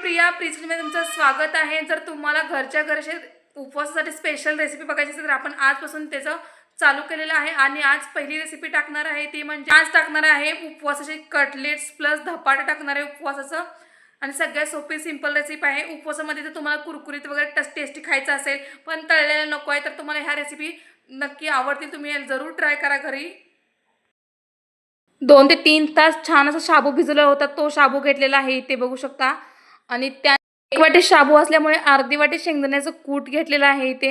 प्रिया प्रिजमध्ये तुमचं स्वागत आहे. जर तुम्हाला घरच्या घरचे उपवासासाठी स्पेशल रेसिपी बघायची असेल तर आपण आजपासून त्याचं चालू केलेलं आहे. आणि आज पहिली रेसिपी टाकणार आहे ती म्हणजे आज टाकणार आहे उपवासाचे कटलेट्स प्लस धपाटे टाकणार आहे उपवासाचं. आणि सगळ्यात सोपी सिंपल रेसिपी आहे. उपवासामध्ये जर तुम्हाला कुरकुरीत वगैरे टस टेस्टी खायचं असेल पण तळलेलं नको आहे तर तुम्हाला ह्या रेसिपी नक्की आवडतील. तुम्ही जरूर ट्राय करा घरी. दोन ते तीन तास छान असा शाबू भिजवला होता तो शाबू घेतलेला आहे. इथे बघू शकता. आणि त्या एक वाटी शाबू असल्यामुळे अर्धी वाटी शेंगदाण्याचं कूट घेतलेलं आहे इथे.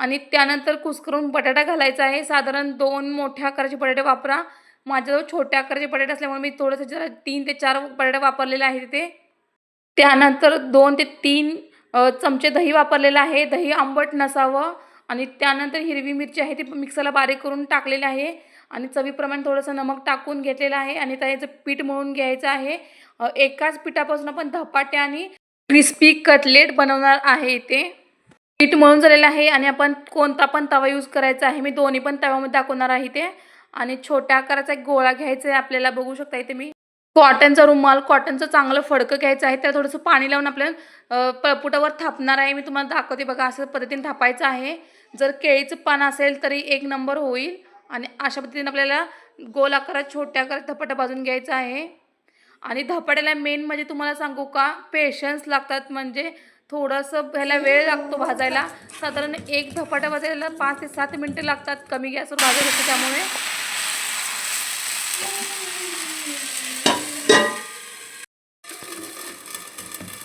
आणि त्यानंतर कुस्करून बटाटा घालायचा आहे. साधारण दोन मोठ्या आकाराचे बटाटे वापरा. माझ्याजवळ छोट्या आकाराचे बटाटे असल्यामुळे मी थोडंसं जरा तीन ते चार बटाटे वापरलेले आहेत इथे. त्यानंतर दोन ते तीन चमचे दही वापरलेलं आहे. दही आंबट नसावं. आणि त्यानंतर हिरवी मिरची आहे ती मिक्सरला बारीक करून टाकलेली आहे. आणि चवीप्रमाणे थोडंसं नमक टाकून घेतलेलं आहे. आणि त्याचं पीठ मळून घ्यायचं आहे. एकाच पिठापासून आपण धपाटे आणि क्रिस्पी कटलेट बनवणार आहे इथे. पीठ मळून झालेलं आहे आणि आपण कोणता पण तवा यूज करायचा आहे. मी दोन्ही पण तव्यामध्ये दाखवणार आहे इथे. आणि छोट्या आकाराचा एक गोळा घ्यायचा आहे. आपल्याला बघू शकता इथे मी कॉटनचा रुमाल कॉटनचं चांगलं फडकं घ्यायचं आहे. त्याला थोडंसं पाणी लावून आपल्याला पळपुटावर थापणार आहे. मी तुम्हाला दाखवते बघा असं पद्धतीने थापायचं आहे. जर केळीचं पान असेल तरी एक नंबर होईल. आणि अशा पद्धतीने आपल्याला गोल आकारात छोट्या आकारात धपाटा भाजून घ्यायचा आहे. आणि धपाट्याला मेन म्हणजे तुम्हाला सांगू का पेशन्स लागतात म्हणजे थोडंसं ह्याला वेळ लागतो भाजायला. साधारण एक धपाटा भाजायला पाच ते सात मिनटं लागतात कमी गॅसवर भाजायला लागतं त्यामुळे.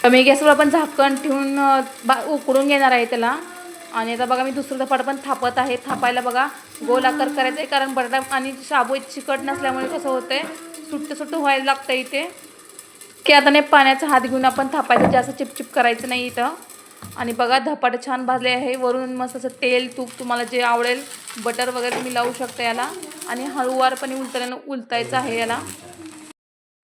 कमी गॅसवर आपण झाकण ठेवून बा उकडून घेणार आहे त्याला. आणि आता बघा मी दुसरं धपाट पण थापत आहे. थापायला बघा गोल आकार करायचा आहे कारण बटाटा आणि शाबू चिकट नसल्यामुळे कसं होतंय सुट्टं सुट्टं व्हायला लागतं इथे. की आता नाही पाण्याचा हात घेऊन आपण थापायचं जास्त चिपचिप करायचं नाही इथं. आणि बघा धपाट छान भाजले आहे. वरून मस्त असं तेल तूप तुम्हाला जे आवडेल बटर वगैरे तुम्ही लावू शकता याला. आणि हळूवारपणे उलताना उलतायचं आहे याला.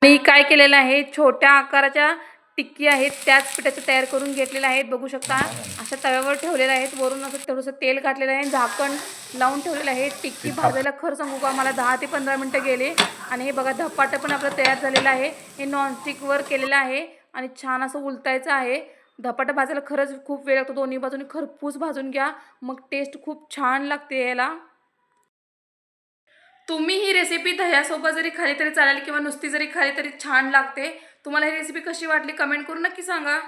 आणि काय केलेलं आहे छोट्या आकाराच्या टिक्की आहेत त्याच पिठाच्या तयार करून घेतलेल्या आहेत बघू शकता. अशा तव्यावर ठेवलेल्या आहेत वरून असं थोडंसं तेल घातलेलं आहे झाकण लावून ठेवलेलं आहे. टिक्की भाजायला खरं सांगू का मला दहा ते पंधरा मिनटं गेले आणि हे बघा धपाटं पण आपलं तयार झालेलं आहे. हे नॉनस्टिकवर केलेलं आहे आणि छान असं उलटायचं आहे. धपाटा भाजायला खरंच खूप वेळ लागतो दोन्ही बाजूनी खरपूस भाजून घ्या. मग टेस्ट खूप छान लागते याला. तुम्ही ही रेसिपी दह्यासोबत जरी खाली तरी चालेल किंवा नुसती जरी खाली तरी छान लागते. तुम्हाला ही रेसिपी कशी वाटली कमेंट करून नक्की सांगा.